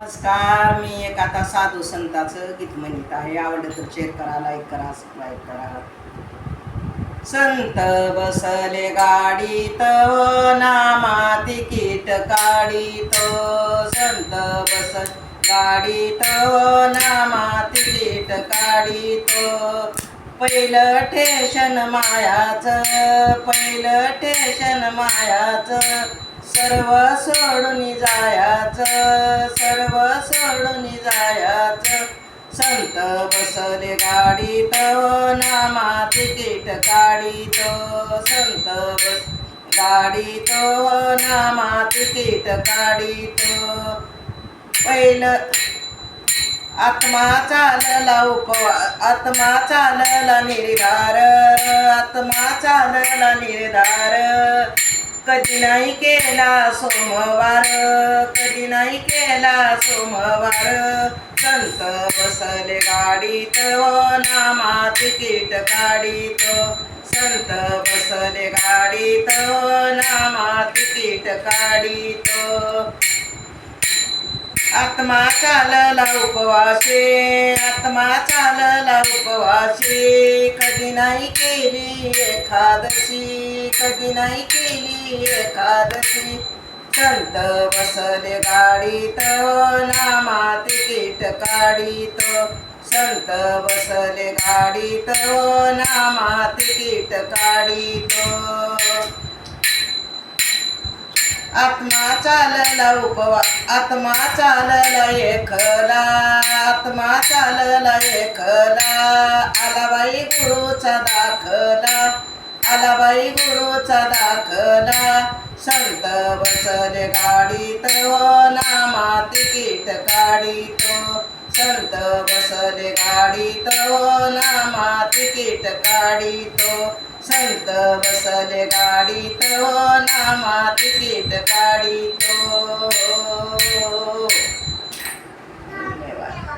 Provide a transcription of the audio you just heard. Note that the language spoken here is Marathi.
नमस्कार मी एक आता साधू संताचं गीत म्हणत आहे. आवडलं तर शेअर करा लाईक करा सबस्क्राईब करा. संत बसले गाडीत नामा तिकीट काढीत. संत बस गाडीत नामा तिकीट काढीत. पहिलं टेशन मायाचं पहिलं टेशन मायाचं. सर्व सोडून जायाचं सर्व सोडून जायाचं. संत बसले गाडीत नामा तिकीट काढीत. संत बस गाडीत नामा तिकीट काढीत. पहिलं आत्मा चालला उपवा आत्मा चालला निर्धार. आत्मा चालला निर्धार. कधी नाही केला सोमवार कधी नाही केला सोमवार. संत बसले गाडीत नामा तिकीट काढीत. संत बसले गाडीत नामा तिकीट काढीत. आत्मा चालला उपवासे. आत्मा चालला उपवाशी कधी नाही केली एखादशी कधी नाही केली एखादशी संत बसले गाडीत नामा तिकीट काढीत. संत बसले गाडीत नामा तिकीट काढीत. आत्मा चालला उपवा आत्मा चालला एकला. आत्मा चालला एकला. आलाबाई गुरुचा दाखला. आलाबाई गुरुचा दाखला. संत बसले गाडीत हो, नामा तिकीट काढीत हो. संत बसले गाडीत हो, नामा तिकीट काढीत संत बसले गाडीत नामा तिकीट काढीत